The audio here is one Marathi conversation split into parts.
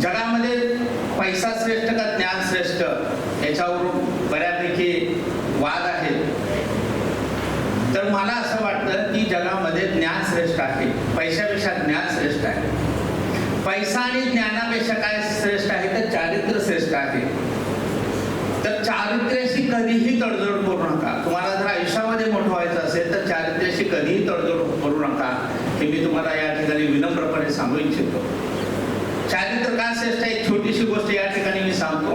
जगामध्ये पैसा श्रेष्ठ का ज्ञान श्रेष्ठ याच्यावरून बऱ्यापैकी वाद आहेत. तर मला असं वाटतं की जगामध्ये ज्ञान श्रेष्ठ आहे. पैशापेक्षा ज्ञान श्रेष्ठ आहे. पैसा आणि ज्ञानापेक्षा काय श्रेष्ठ आहे? तर चारित्र्य श्रेष्ठ आहे. तर चारित्र्याशी कधीही तडजोड करू नका. तुम्हाला जर आयुष्यामध्ये मोठं व्हायचं असेल तर चारित्र्याशी कधीही तडजोड करू नका हे मी तुम्हाला या ठिकाणी विनम्रपणे सांगू इच्छितो. चारित्र का श्रेष्ठ आहे? एक छोटीशी गोष्ट या ठिकाणी मी सांगतो.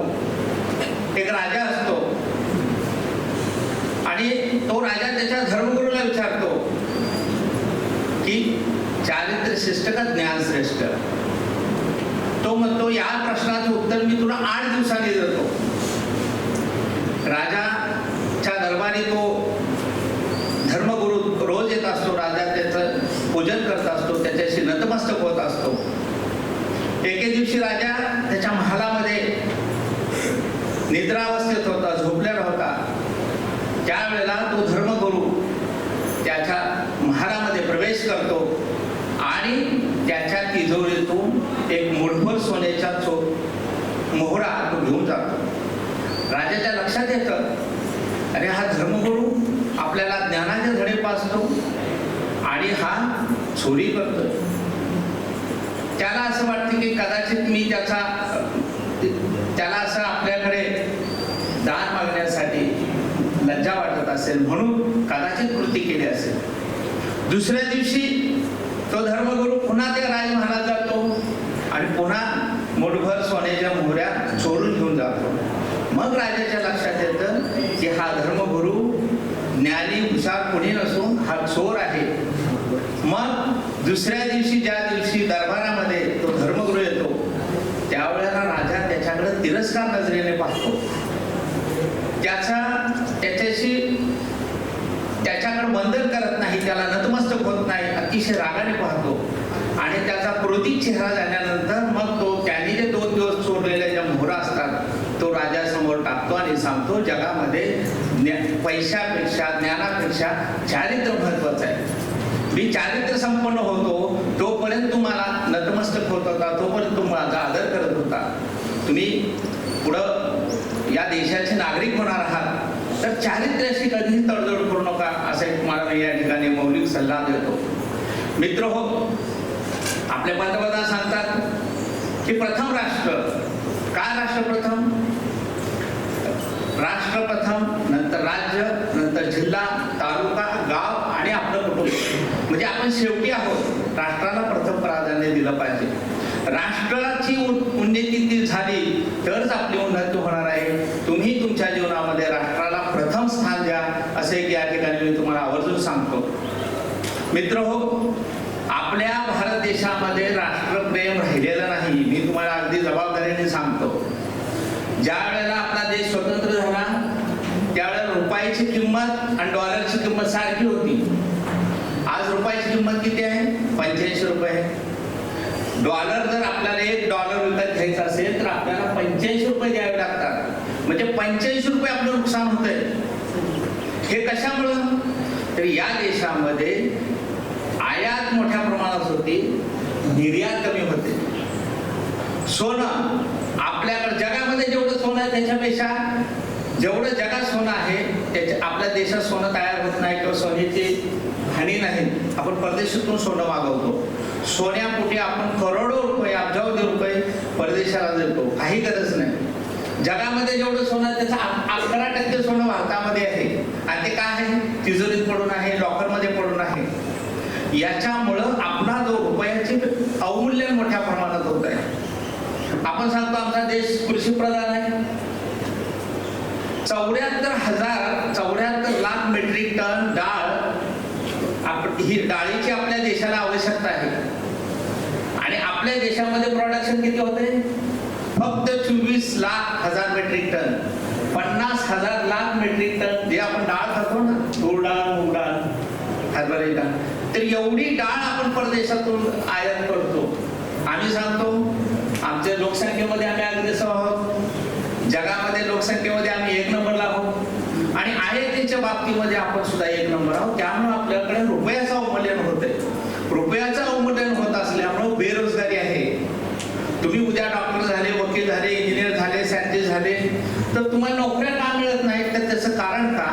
एक राजा असतो. आणि तो राजा त्याच्या धर्मगुरूला विचारतो की चारित्र्य श्रेष्ठ का ज्ञान श्रेष्ठ? तो म्हणतो या प्रश्नाचं उत्तर मी तुला आठ दिवसांनी देतो. राजाच्या दरबारी तो धर्मगुरू रोज येत असतो राजा त्याचं पूजन करत असतो त्याच्याशी नतमस्तक होत असतो. एके दिवशी राजा त्याच्या महालामध्ये निद्रावस्थेत होता झोपलेला होता. त्यावेळेला तो धर्मगुरू त्याच्या महालामध्ये प्रवेश करतो आणि त्याच्या तिजोरीतून एक मुठभर सोन्याचा चो मोहरा तो घेऊन जातो. राजाच्या लक्षात येतं अरे हा धर्मगुरू आपल्याला ज्ञानाचे धडे पाचतो आणि हा चोरी करतो त्याला असं वाटतं की कदाचित मी त्याचा त्याला असं आपल्याकडे दान मागण्यासाठी लज्जा वाटत असेल म्हणून कदाचित कृती केली असेल. दुसऱ्या दिवशी तो धर्मगुरू पुन्हा त्या राजमहालात जातो आणि पुन्हा मुठभर सोन्याच्या मोहऱ्या चोरून घेऊन जातो. मग राजाच्या लक्षात येतं की हा धर्मगुरू ज्ञानी हुशार कोणी नसून हा चोर आहे. मग दुसऱ्या दिवशी ज्या दिवशी दरबार तो धर्मगुरू येतो त्यावेळेला राजा त्याच्याकडे तिरस्कार वाचतो त्याचा त्याच्याशी त्याच्याकडे बंधन करत नाही त्याला नतमस्तक होत नाही अतिशय रागाने पाहतो. आणि त्याचा क्रोधित चेहरा झाल्यानंतर मग तो त्याने जे दोन दिवस चोरलेल्या ज्या मोहरा असतात तो राजासमोर टाकतो आणि सांगतो जगामध्ये पैशापेक्षा ज्ञानापेक्षा चारित्र्य महत्वाचं आहे. मी चारित्र्य संपन्न होतो तोपर्यंत तुम्हाला नतमस्तक होत होता तोपर्यंत तुम्हाला आदर करत होता. तुम्ही पुढं या देशाचे नागरिक होणार आहात. तर चारित्र्याशी कधीही तडजोड करू नका असे एक मला मी या ठिकाणी मौलिक सल्ला देतो. मित्र हो आपले पंतप्रधान सांगतात की प्रथम राष्ट्र का राष्ट्र प्रथम राष्ट्र प्रथम नंतर राज्य नंतर जिल्हा तालुका गाव आणि आपलं कुटुंब. म्हणजे आपण शेवटी आहोत. राष्ट्राला प्रथम प्राधान्य दिलं पाहिजे. राष्ट्राची उ- उन्नती झाली तरच आपली उन्नती होणार आहे. तुम्ही तुमच्या जीवनामध्ये राष्ट्राला प्रथम स्थान द्या असे या ठिकाणी मी तुम्हाला आवर्जून सांगतो. मित्र हो आपल्या भारत देशामध्ये राष्ट्रप्रेम राहिलेलं नाही मी तुम्हाला अगदी जबाबदारीने सांगतो. ज्या वेळेला आपला देश स्वतंत्र झाला त्यावेळेला रुपयाची किंमत आणि डॉलरची किंमत सारखी होती. आज रुपयाची किंमत किती आहे? पंच्याऐंशी रुपये. डॉलर जर आपल्याला एक डॉलर विकत घ्यायचा असेल तर आपल्याला पंच्याऐंशी रुपये द्यावे लागतात. म्हणजे पंच्याऐंशी रुपये आपलं नुकसान होतंय. हे कशामुळं? तर या देशामध्ये आयात मोठ्या प्रमाणात होती निर्यात कमी होते. सोनं आपल्याकडे जगामध्ये जेवढं सोनं आहे त्याच्यापेक्षा जेवढं जगात सोनं आहे त्याच्या आपल्या देशात सोनं तयार होत नाही किंवा सोन्याची हानी नाही. आपण परदेशातून सोनं मागवतो. सोन्यापोटी आपण करोडो रुपये अब्जावधी रुपये परदेशाला देतो. काही गरज नाही. जगामध्ये जेवढं सोनं आहे त्याचं अकरा टक्के सोनं भारतामध्ये आहे. आणि ते काय आहे? तिजोरीत पडून आहे लॉकरमध्ये पडून आहे. याच्यामुळं आपला जो रुपयाचे अवमूल्यन मोठ्या प्रमाणात होत आहे. आपण सांगतो आमचा देश कृषी प्रधान आहे. चौऱ्याहत्तर हजार चौऱ्याहत्तर लाख मेट्रिक टन डाळ ही डाळीची आपल्या देशाला आवश्यकता आहे. आणि आपल्या देशामध्ये प्रोडक्शन किती होते फक्त चोवीस लाख हजार मेट्रिक टन पन्नास हजार लाख मेट्रिक टन जे आपण डाळ खातो ना तूर डाळ मूग डाळ हरभरे डाळ तर एवढी डाळ आपण परदेशातून आयात करतो. आम्ही सांगतो आमच्या लोकसंख्येमध्ये आम्ही अग्रेसर आहोत. जगामध्ये लोकसंख्येमध्ये आम्ही एक नंबरला आहोत आणि आयातीच्या बाबतीमध्ये आपण सुद्धा एक नंबर आहोत. त्यामुळे आपल्याकडे रुपयाचं अवमूल्यन होत आहे. रुपयाचं अवमूल्यन होत असल्यामुळे बेरोजगारी आहे. तुम्ही उद्या डॉक्टर झाले वकील झाले इंजिनियर झाले सायंटिस्ट झाले तर तुम्हाला नोकऱ्या का मिळत नाहीत? तर त्याचं कारण का?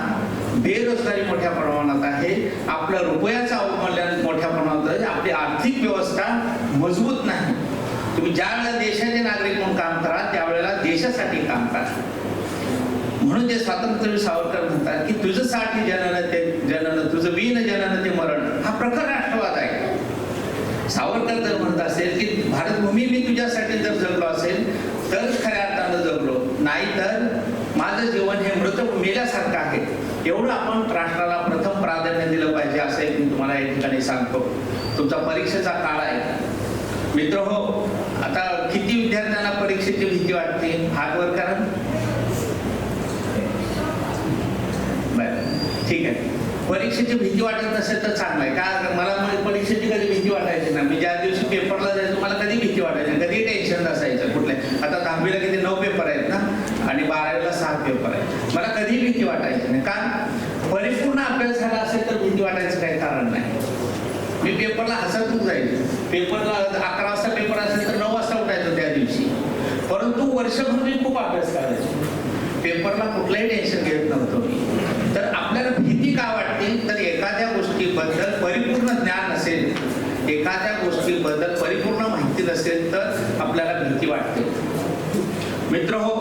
बेरोजगारी मोठ्या प्रमाणात आहे. आपलं रुपयाचं अवमूल्यन मोठ्या प्रमाणात आहे. आपली आर्थिक व्यवस्था मजबूत नाही. तुम्ही ज्या वेळेला देशाचे नागरिक म्हणून काम करा त्यावेळेला देशासाठी काम करा. म्हणून ते स्वातंत्र्य सावरकर म्हणतात की तुझं साठी जनन ते जनन तुझं वीन जनन ते मरण हा प्रखर राष्ट्रवाद आहे. सावरकर जर म्हणत असेल की भारतभूमी मी तुझ्यासाठी जर जगलो असेल तर खऱ्या अर्थानं जगलो. नाही तर माझं जीवन हे मृत मेल्यासारखं आहे. एवढं आपण राष्ट्राला प्रथम प्राधान्य दिलं पाहिजे असं मी तुम्हाला या ठिकाणी सांगतो. तुमचा परीक्षेचा काळ आहे. मित्र हो आता किती विद्यार्थ्यांना परीक्षेची भीती वाटते? हात वर ठीक आहे. परीक्षेची भीती वाटत नसेल तर चांगलं आहे. का? मला परीक्षेची कधी भीती वाटायची ना मी ज्या दिवशी पेपरला जायचो मला कधी भीती वाटायची कधी टेन्शन नसायचं कुठले आता दहावीला किती नऊ पेपर आहेत ना? आणि बारावीला सहा पेपर आहेत. मला कधी भीती वाटायची नाही. का? परिपूर्ण अभ्यास झाला असेल तर भीती वाटायचं काही कारण नाही. मी पेपरला हसतच जायचो. पेपरला अकरा वाजता पेपर असेल तर नऊ वाजता उठायचो त्या दिवशी. परंतु वर्षभर मी खूप अभ्यास करायचो. पेपरला कुठलंही टेन्शन घेत नव्हतो मी. तर भीती का वाटते तर एखाद्या गोष्टीबद्दल परिपूर्ण ज्ञान नसेल एखाद्या गोष्टीबद्दल परिपूर्ण माहिती नसेल तर आपल्याला भीती वाटते. मित्र हो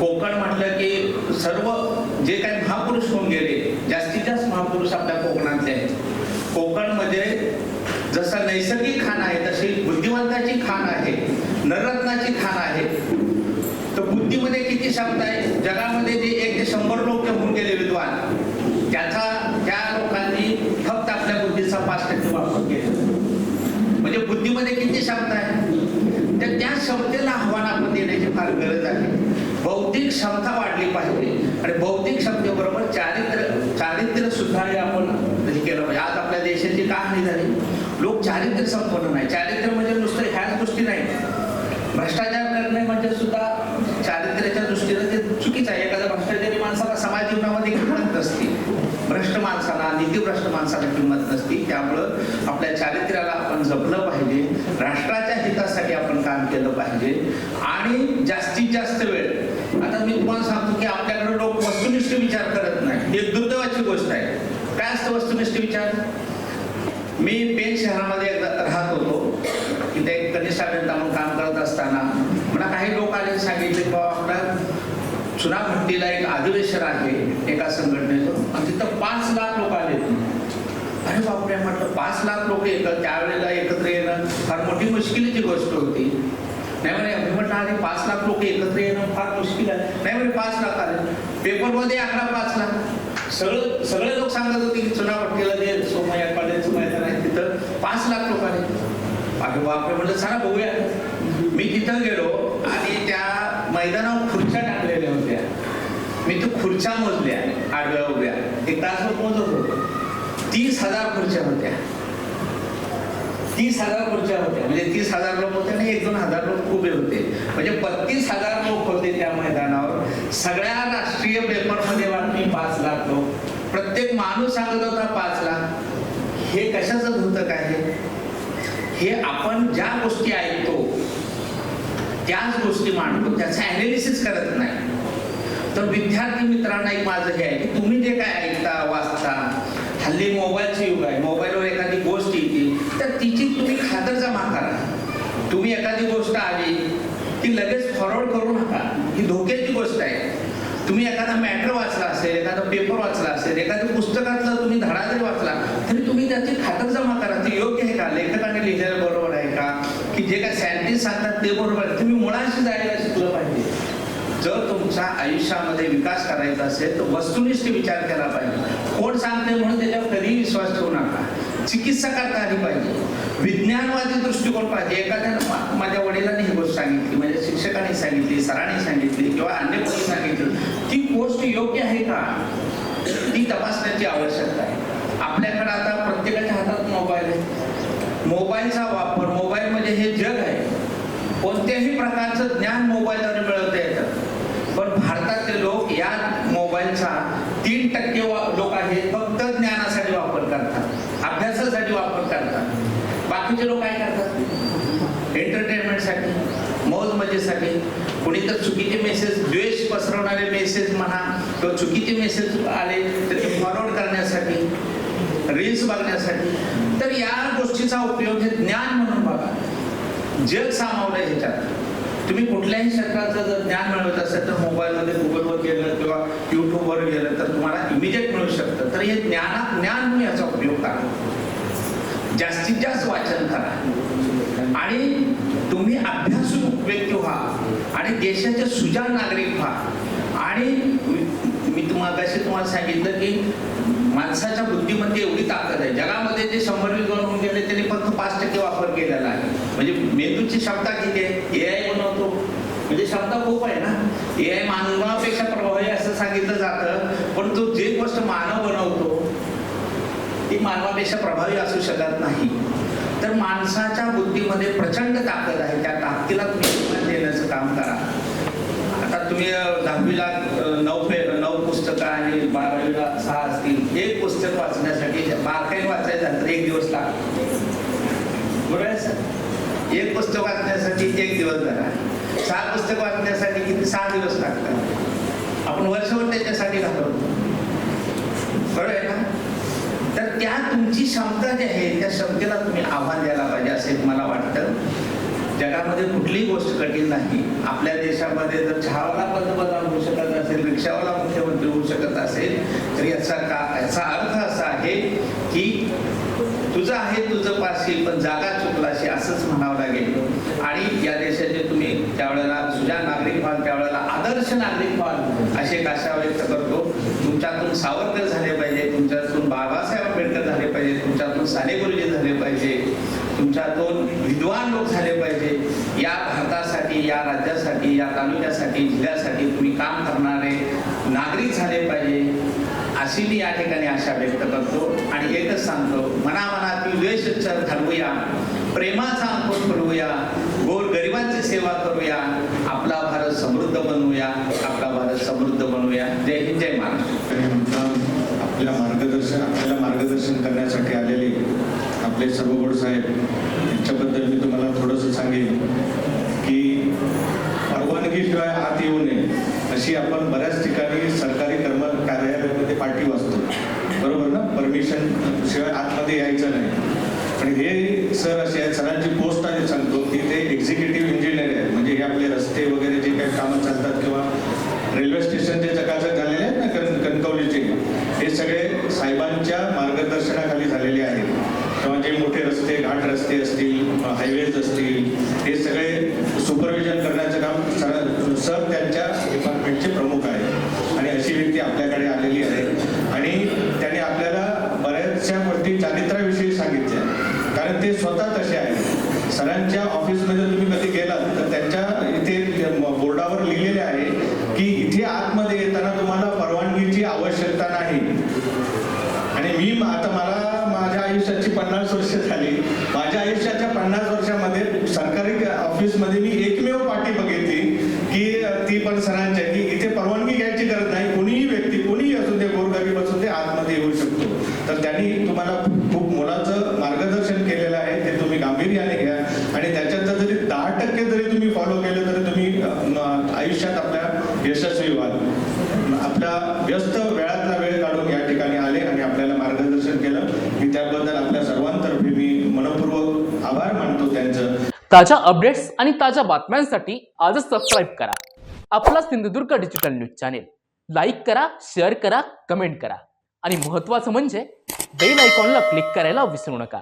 कोकण म्हटलं की सर्व जे काही महापुरुष होऊन गेले जास्तीत जास्त महापुरुष आपल्या कोकणातले आहेत. कोकणमध्ये जसं नैसर्गिक खाण आहे तशी बुद्धिवंताची खाण आहे नररत्नाची खाण आहे. तर बुद्धीमध्ये किती शब्द आहे? जगामध्ये जे एक ते शंभर लोक होऊन गेले विद्वान त्याचा त्या लोकांनी फक्त आपल्या बुद्धीचा पाच टक्के वापर केला. म्हणजे बुद्धीमध्ये किती शब्द आहे तर त्या क्षमतेला आव्हान आपण देण्याची फार गरज आहे. बौद्धिक क्षमता वाढली पाहिजे. आणि बौद्धिक क्षमतेबरोबर चारित्र्य चारित्र्य सुद्धा हे आपण हे केलं पाहिजे. आज आपल्या देशाची का हानी झाली? लोक चारित्र्य संपन्न नाही. चारित्र्य म्हणजे नुसतं ह्याच गोष्टी नाही. भ्रष्टाचार करणे म्हणजे सुद्धा चारित्र्याच्या दृष्टीने ते चुकीचं आहे एखाद्या भ्रष्टाचारी माणसाला समाज जीवनामध्ये किंमत नसते भ्रष्ट माणसाला नीतीभ्रष्ट माणसाला किंमत नसती. त्यामुळं आपल्या चारित्र्याला आपण जपलं पाहिजे. राष्ट्राच्या हितासाठी आपण काम केलं पाहिजे. आणि जास्तीत जास्त वेळ. आता मी तुम्हाला सांगतो की आपल्याकडे लोक वस्तुनिष्ठ विचार करत नाही हे दुर्दैवाची गोष्ट आहे. काय असतं वस्तुनिष्ठ विचार? मी पेन शहरामध्ये एकदा राहत होतो. तिथे एक कनिष्ठ अभियंता म्हणून काम करत असताना मला काही लोक आले सांगितले की बाबा आपला चुनाभट्टीला एक अधिवेशन आहे एका संघटनेचं आणि तिथं पाच लाख लोक आले अरे बापरे म्हटलं पाच लाख लोक येतात त्यावेळेला एकत्र येणं फार मोठी मुश्किलीची गोष्ट होती. नाही म्हणे मी म्हटलं अरे पाच लाख लोक एकत्र येणं फार मुश्किल आहे. नाही म्हणे पाच लाख आले. पेपरमध्ये अकरा पाच लाख. सगळं सगळे लोक सांगत होते की चुनाव चुनाभट्टीला जे सोमय्या कॉलेजचं मैदान आहे तिथं पाच लाख लोक आले. अरे बापरे म्हटलं चला बघूया. मी तिथं गेलो आणि त्या मैदानावर खुर्च्या टाकलेल्या होत्या. मी तो खुर्च्या मोजल्या आडव्या उभ्या. एक तासभर मोजत होतो. तीस हजार खुर्च्या होत्या. तीस हजार खुर्च्या होत्या. म्हणजे तीस हजार लोक होते आणि एक दोन हजार लोक उभे होते. म्हणजे बत्तीस हजार लोक होते त्या मैदानावर. सगळ्या राष्ट्रीय पेपरमध्ये बातमी पाच लाख लोक. प्रत्येक माणूस सांगत होता पाच लाख. हे कशाचं धोतक आहे? हे आपण ज्या गोष्टी ऐकतो त्याच गोष्टी मांडतो त्याचं अनालिसिस करत नाही. तर विद्यार्थी मित्रांना एक माझं हे आहे की तुम्ही जे काय ऐकता वाचता हल्ली मोबाईलचे युग आहे. मोबाईलवर एखादी गोष्ट येते तर तिची तुम्ही खातर जमा करा. तुम्ही एखादी गोष्ट आली ती लगेच फॉरवर्ड करू नका. ही धोक्याची गोष्ट आहे. तुम्ही एखादा मॅटर वाचला असेल एखादा पेपर वाचला असेल एखाद्या पुस्तकातला तुम्ही धडा जरी वाचला तरी तुम्ही त्याची खातरजमा करा. ती योग्य आहे का? लेखकाने लिहिलेलं बरोबर आहे का? की जे काय सायंटिस्ट सांगतात ते बरोबर आहे. तुम्ही मुळाशी जायला जर तुमच्या आयुष्यामध्ये विकास करायचा असेल तर वस्तुनिष्ठ विचार केला पाहिजे. कोण सांगते म्हणून त्याच्यावर कधीही विश्वास ठेवू नका. चिकित्सा करता आली पाहिजे. विज्ञानवादी दृष्टिकोन पाहिजे एखाद्यानं माझ्या वडिलांनी ही गोष्ट सांगितली माझ्या शिक्षकांनी सांगितली सरांनी सांगितली किंवा अन्य कोणी सांगितली ती गोष्ट योग्य आहे का? ती तपासण्याची आवश्यकता आहे. आपल्याकडे आता प्रत्येकाच्या हातात मोबाईल आहे. मोबाईलचा वापर मोबाईल म्हणजे हे जग आहे. कोणत्याही प्रकारचं ज्ञान मोबाईलद्वारे मिळवता येतं पण भारतातले लोक या मोबाईलचा तीन टक्के वा- लोक आहेत फक्त ज्ञानासाठी वापर करतात अभ्यासासाठी वापर करतात. बाकीचे लोक काय करतात? एंटरटेनमेंटसाठी गैरसमजेसाठी कोणी तर चुकीचे मेसेज द्वेष पसरवणारे मेसेज म्हणा किंवा चुकीचे मेसेज आले तर ते फॉरवर्ड करण्यासाठी रील्स बघण्यासाठी. तर या गोष्टीचा उपयोग हे ज्ञान म्हणून बघा. जग सामावलं ह्याच्यात. तुम्ही कुठल्याही क्षेत्राचं जर ज्ञान मिळवत असेल तर मोबाईलमध्ये गुगलवर गेलं किंवा युट्यूबवर गेलं तर तुम्हाला इमिजिएट मिळू शकतं. तर हे ज्ञानात ज्ञान म्हणून याचा उपयोग करा. जास्तीत जास्त वाचन करा. आणि तुम्ही अभ्यासू व्यक्ती व्हा आणि देशाचे सुजाण नागरिक व्हा. आणि मी- तुम्हाला तुम्हाला सांगितलं की माणसाच्या बुद्धिमध्ये एवढी ताकद आहे. जगामध्ये जे शंभर विद्वान होऊन गेले त्यांनी फक्त पाच टक्के वापर केलेला आहे म्हणजे मेंदूची क्षमता किती आहे? ए आय बनवतो. म्हणजे क्षमता खूप आहे ना? ए आय मानवापेक्षा प्रभावी असं सांगितलं जातं. पण तो जे गोष्ट मानव बनवतो ती मानवापेक्षा प्रभावी असू शकत नाही. तर माणसाच्या बुद्धीमध्ये प्रचंड ताकद आहे. त्या ताकदीला तुम्ही देण्याचं काम करा. आता तुम्ही दहावीला नऊ पे नऊ पुस्तकं आणि बारावीला सहा असतील. एक पुस्तक वाचण्यासाठी बारकाईने वाचायचं तर एक दिवस लागतो. बरोबर आहे सर? एक पुस्तक वाचण्यासाठी एक दिवस झाला. सहा पुस्तक वाचण्यासाठी किती? सहा दिवस लागतात. आपण वर्षभर त्याच्यासाठी घालवतो बरोबर आहे ना? तर त्या तुमची क्षमता जी आहे त्या क्षमतेला तुम्ही आव्हान द्यायला पाहिजे असे मला वाटतं. जगामध्ये कुठलीही गोष्ट कठीण नाही. आपल्या देशामध्ये जर चहावाला पंतप्रधान होऊ शकत असेल रिक्षावाला मुख्यमंत्री होऊ शकत असेल तर याचा का याचा अर्थ असा आहे की तुझं आहे तुझं पाशी पण जागा चुकलाशी असंच म्हणावं लागेल. आणि या देशाचे तुम्ही त्यावेळेला सुजाण नागरिक व्हाल त्यावेळेला आदर्श नागरिक व्हाल अशी एक आशा व्यक्त करतो. तुमच्यातून सावरकर झाले पाहिजे तुमच्यातून बाबासाहेब आंबेडकर झाले पाहिजे तुमच्यातून साने गुरुजी झाले पाहिजे तुमच्यातून विद्वान लोक झाले पाहिजे. या भारतासाठी या राज्यासाठी या तालुक्यासाठी जिल्ह्यासाठी तुम्ही काम करणारे नागरिक झाले पाहिजे अशी मी या ठिकाणी आशा व्यक्त करतो. आणि एकच सांगतो मनामनातील द्वेष घालवूया. प्रेमाचा अंकुश करूया गोर गरिबांची सेवा करूया. आपला भारत समृद्ध बनवूया. आपला भारत समृद्ध बनवूया. जय हिंद जय महाराष्ट्र. आणि आपल्या मार्गदर्शन आपल्याला मार्गदर्शन करण्यासाठी आलेले आपले सर्वगोड साहेब यांच्याबद्दल मी तुम्हाला थोडंसं सांगेन की परवानगीशिवाय आत येऊ नये. अशी आपण बऱ्याच ठिकाणी सरकारी कर्म कार्यालयामध्ये पाठी वाचतो. बरोबर ना? परमिशन शिवाय आतमध्ये यायचं नाही. पण हे सर असे आहेत. सरांची पोस्ट आहे. सांगतो की ते एक्झिक्युटिव्ह इंजिनियर आहेत. म्हणजे हे आपले रस्ते वगैरे जे काही कामं चालतात किंवा रेल्वे स्टेशन जे चकाचक झालेले आहेत ना कण कणकवलीचे. हे सगळे साहेबांच्या मार्गदर्शनाखाली झालेले आहेत. किंवा जे मोठे रस्ते घाट रस्ते असतील हायवेज असतील हे सगळे सुपरविजन करण्याचं काम सर सर त्यांच्या डिपार्टमेंटचे प्रमुख आहेत. आणि अशी व्यक्ती आपल्याकडे आलेली आहे आणि त्यांनी आपल्याला बऱ्याचशा गोष्टी चारित्र्याविषयी सांगितल्या कारण ते स्वतः तसे आहेत सरांच्या ऑफिसमध्ये तुम्ही कधी गेलात तर त्यांच्या इथे बोर्डावर लिहिलेले आहे की इथे आतमध्ये येताना तुम्हाला परवानगीची आवश्यकता नाही आणि मी म- आता मला माझ्या आयुष्याची पन्नास वर्ष झाली माझ्या आयुष्याच्या पन्नास वर्षामध्ये सरकारी ऑफिसमध्ये मी एकमेव पाठी बघितली की अ, ती पण सरांची आहे की इथे परवानगी घ्यायची गरज नाही कोणीही व्यक्ती कोणीही असू दे गोरगरीब असू दे आतमध्ये येऊ शकतो तर त्यांनी तुम्हाला खूप मोलाचं मार्गदर्शन केलेलं आहे ते तुम्ही गांभीर्याने घ्या आणि त्याच्यात जरी दहा टक्के जरी तुम्ही फॉलो केलं तरी तुम्ही आयुष्यात आपल्या यशस्वी व्हाल आपल्या व्यस्त वेळातला वेळ काढून या ठिकाणी आले आणि आपल्याला मार्गदर्शन केलं. मी त्याबद्दल आपल्या सर्वांतर्फे मी मनपूर्वक आभार मानतो त्यांचं. ताज्या अपडेट्स आणि ताज्या बातम्यांसाठी आजच सबस्क्राईब करा. आपला Sindhudurg digital news channel like करा शेअर करा कमेंट करा. आणि महत्त्वाचं म्हणजे बेल आयकॉनला क्लिक करायला विसरू नका.